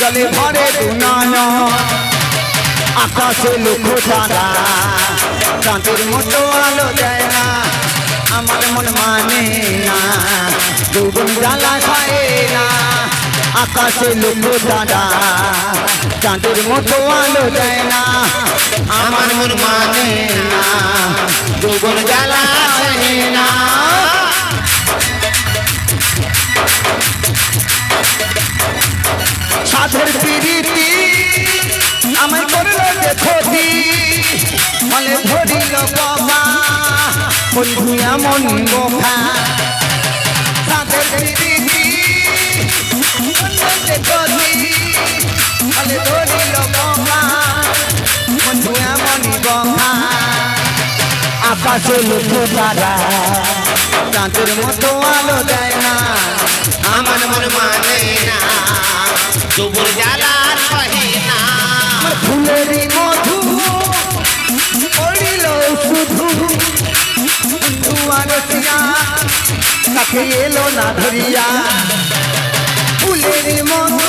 জলে ভরে দুনায়, আকাশে লক্ষ্য তারা চাঁদের মতো আলো দেয় না আমার মন মানে না দুগুণ জ্বালা খায় না, আকাশে লক্ষ্য তারা চাঁদের মতো আলো দেয় না, আমার মন মানে না দুগুণ জ্বালা খায় না। সাধের পিরিতি আমায় করল যে ক্ষতি ফলে ধরিল বাবা বন্ধু, এমন বোখা সাধের পিরিতি যে ক্ষতি ফলে ধরিল বাবা বন্ধু, এমন বোখা আকাশে লুকু তারা, চাঁদের মতো দুপুর জ্বালা সহে না ফুলেরই মধু পড়িল শুধু। তাকে এলো না ধরিয়া। ফুলেরই মধু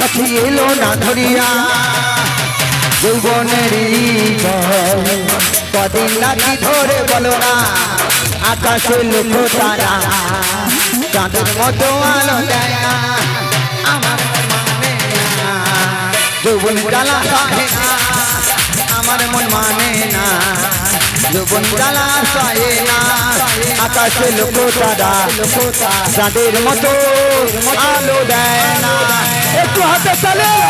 পড়িল এলো না ধরিয়া। যৌবনেরই কদিন লাগি ধরে বলো না। আকাশে লুকো তারা চাঁদের মতো আলো দেয় না আমার মন মানে না। যৌবন জ্বালা আমার মন মানে না। যৌবন জ্বালা সহে না আকাশে লুকো তারা চাঁদের মতো আলো দেয় না। একটু হাতে চলে।